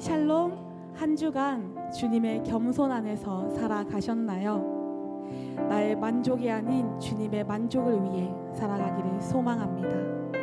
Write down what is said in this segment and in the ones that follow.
샬롬 한 주간 주님의 겸손 안에서 살아가셨나요? 나의 만족이 아닌 주님의 만족을 위해 살아가기를 소망합니다.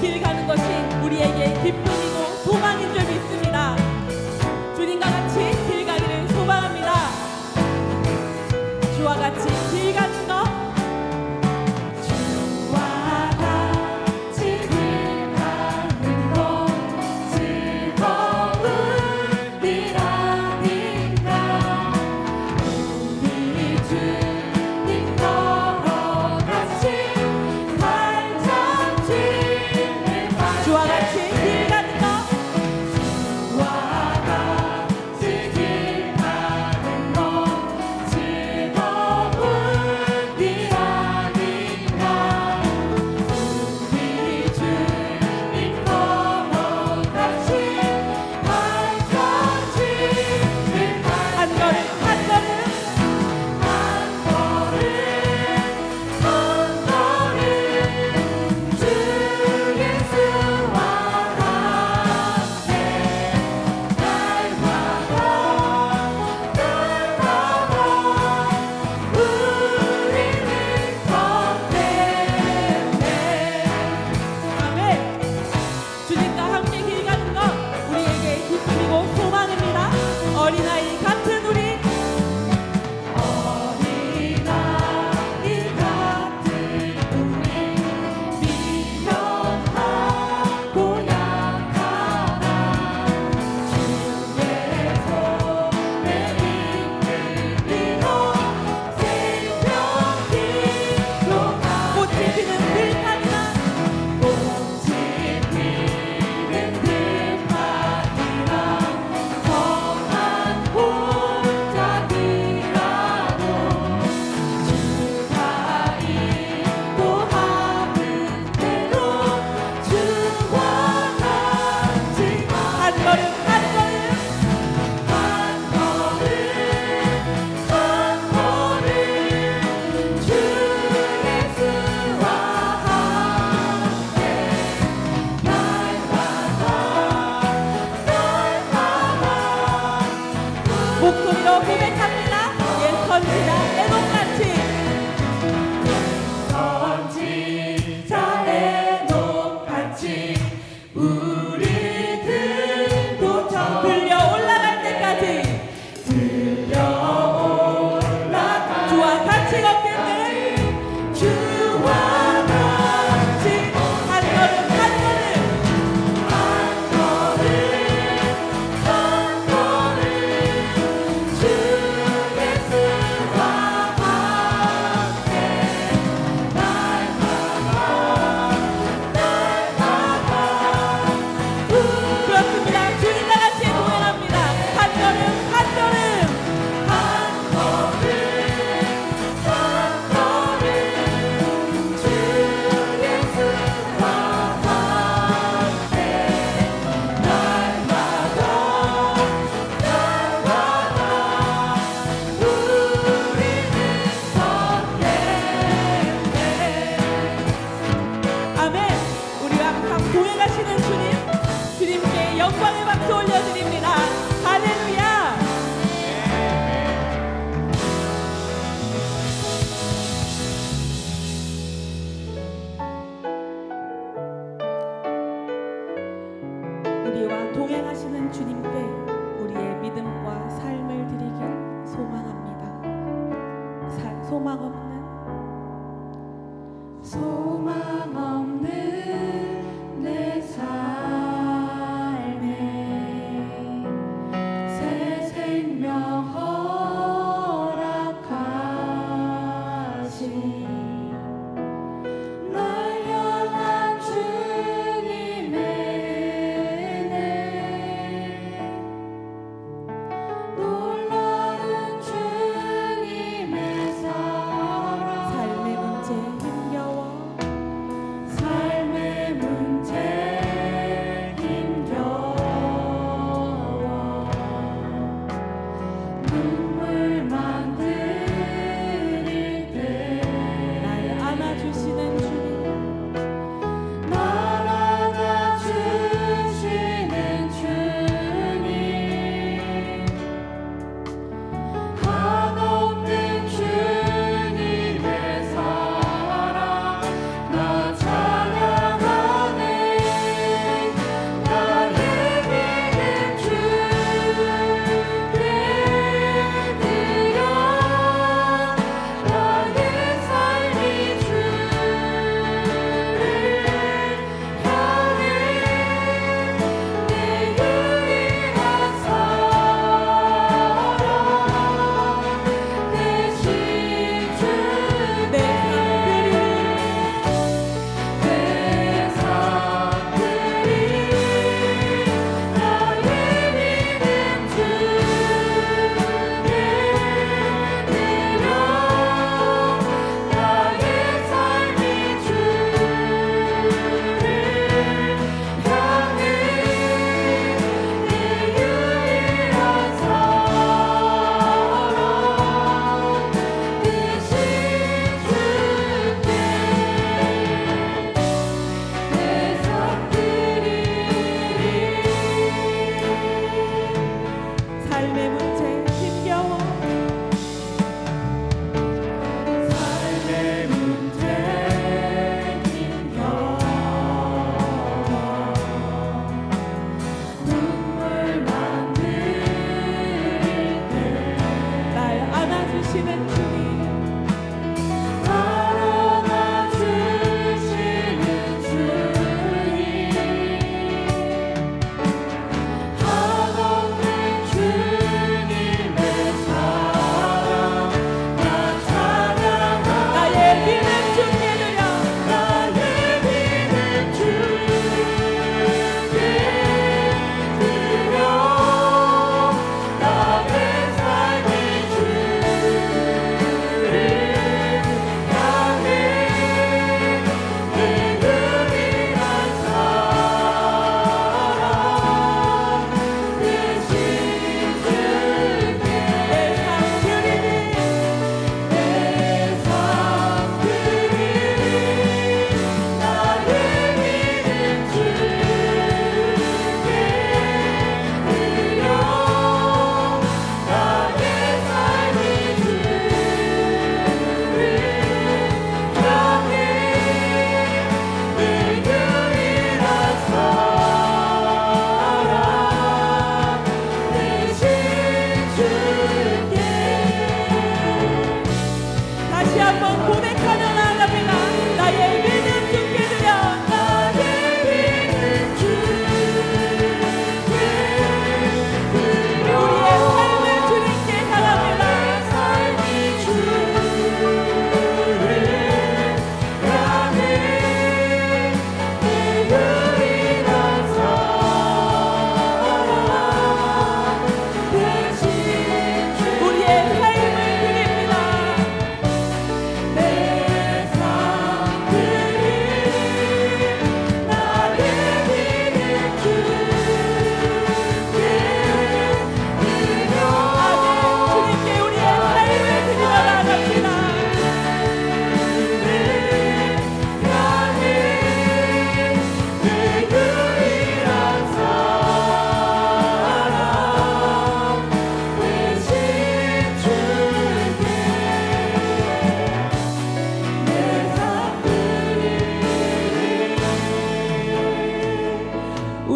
길 가는 것이 우리에게 기쁨이고 소망인 줄 믿습니다. 주님과 같이 길 가기를 소망합니다. 주와 같이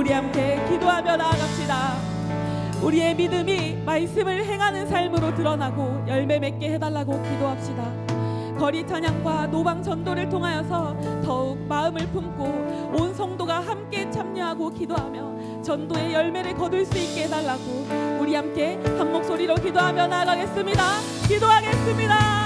우리 함께 기도하며 나아갑시다. 우리의 믿음이 말씀을 행하는 삶으로 드러나고 열매 맺게 해달라고 기도합시다. 거리 찬양과 노방 전도를 통하여서 더욱 마음을 품고 온 성도가 함께 참여하고 기도하며 전도의 열매를 거둘 수 있게 해달라고 우리 함께 한 목소리로 기도하며 나아가겠습니다. 기도하겠습니다.